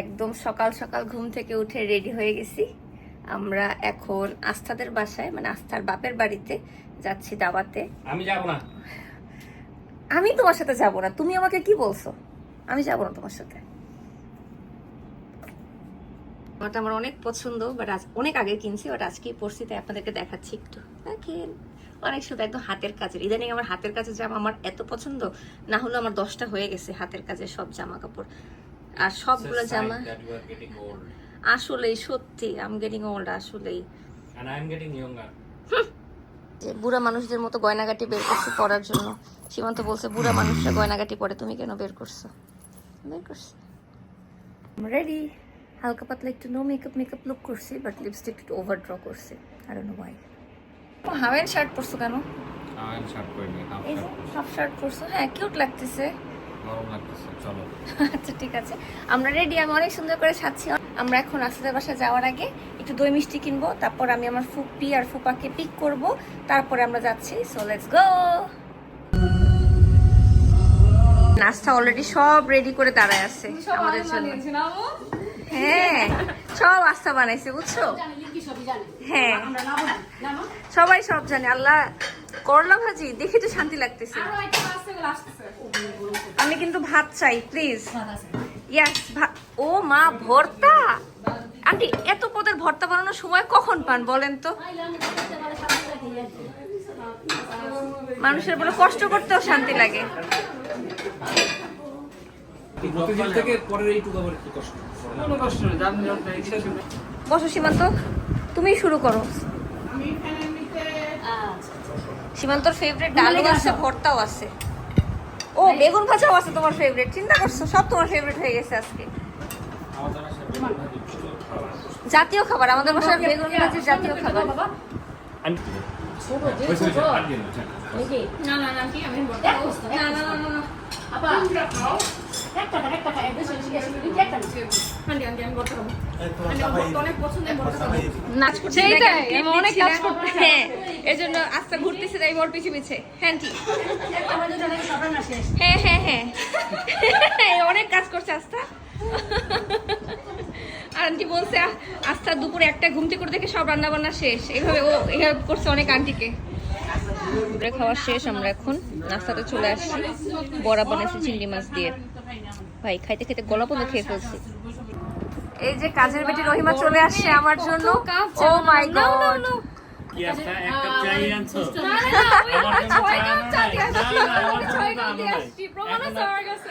একদম সকাল সকাল ঘুম থেকে উঠে রেডি হয়ে গেছি। আমরা এখন আস্থাদের বাসায় মানে আস্থার বাপের বাড়িতে যাচ্ছি দাওয়াতে। আমি যাব না। আমি তোমার সাথে যাব না তুমি আমাকে কি বলছো? আমি যাব না তোমার সাথে। ওটা আমার অনেক পছন্দ বাট আজ অনেক আগে কিনছি বাট আজকেই পরছি তাই আপনাদেরকে দেখাচ্ছি একটু। দেখেন অনেক সুন্দর একদম হাতের কাজের। ইদানিং আমার হাতের কাজের জামা আমার এত পছন্দ না হলেও আমার দশটা হয়ে গেছে হাতের কাজের সব জামা কাপড় আর সবগুলো জামা আসলেই সত্যি আম গেটিং ওল্ড আসলেই। And I am getting younger. যে বুড়া মানুষদের মতো গয়নাগাটি বের করছি পরার জন্য। সীমান্ত বলছে বুড়া মানুষরা গয়নাগাটি পরে তুমি কেন বের করছ? বের করছি। রেডি হালকা পাতলা একটু নো মেকআপ মেকআপ লুক করছি বাট লিপস্টিক একটু ওভার ড্র করছি আর নো ওয়াই হাওয়েন শার্ট পরছো কেন? শার্ট হাফ এই হাফ শার্ট পরছো। হ্যাঁ কিউট লাগতেছে। আচ্ছা ঠিক আছে। আমরা রেডি আমি অনেক সুন্দর করে সাজছি। আমরা এখন আসাদের বাসা যাওয়ার আগে একটু দই মিষ্টি কিনবো তারপর আমি আমার ফুপি আর ফুপাকে পিক করব তারপরে আমরা যাচ্ছি। সো লেটস গো নাস্তা অলরেডি সব রেডি করে দাঁড়ায় আছে আমাদের জন্য। হ্যাঁ সব আস্তা বানাইছে বুঝছ? হ্যাঁ। সবাই সব জানে আল্লাহ করলা ভাজি দেখে তো শান্তি লাগতেছে। আমি কিন্তু ভাত চাই প্লিজ ইয়াস ও মা ভর্তা? আন্টি এত পদের ভর্তা বানানোর সময় কখন পান বলেন তো? মানুষের বলে কষ্ট করতেও শান্তি লাগে। বসো সীমান্ত তুমি শুরু করো। সীমান্তর ফেভারিট ডালও আছে ভর্তাও আছে। ও বেগুন ভাজাও আছে তোমার ফেভারিট চিন্তা করছ? সব তোমার ফেভারিট হয়ে গেছে আজকে। জাতীয় খাবার আমাদের বাসার বেগুন ভাজি জাতীয় খাবার। হ্যাঁ। না না না কি? আমি ভর্তা না না না না করতে হ্যাঁ তাই পিছে পিছে। হ্যাঁ হ্যাঁ হ্যাঁ হ্যাঁ। অনেক কাজ করছে আস্থা। আর আন্টি বলছে, আস্থা দুপুরে একটা ঘুমতে করে দেখে সব রান্না বান্না শেষ। এইভাবে ও এইভাবে করছে অনেক আন্টিকে। খাওয়া শেষ, আমরা এখন নাস্তাতে চলে আসছি। বড়া বানাইছি চিংড়ি মাছ দিয়ে। ভাই খাইতে খেতে গলা পর্যন্ত খেয়ে ফেলছি। এই যে কাজের বেটি রহিমা চলে আসছে আমার জন্য। ও মাই গড ছয় কাপ দিয়ে। আসছি, প্রমাণ আছে আমার কাছে।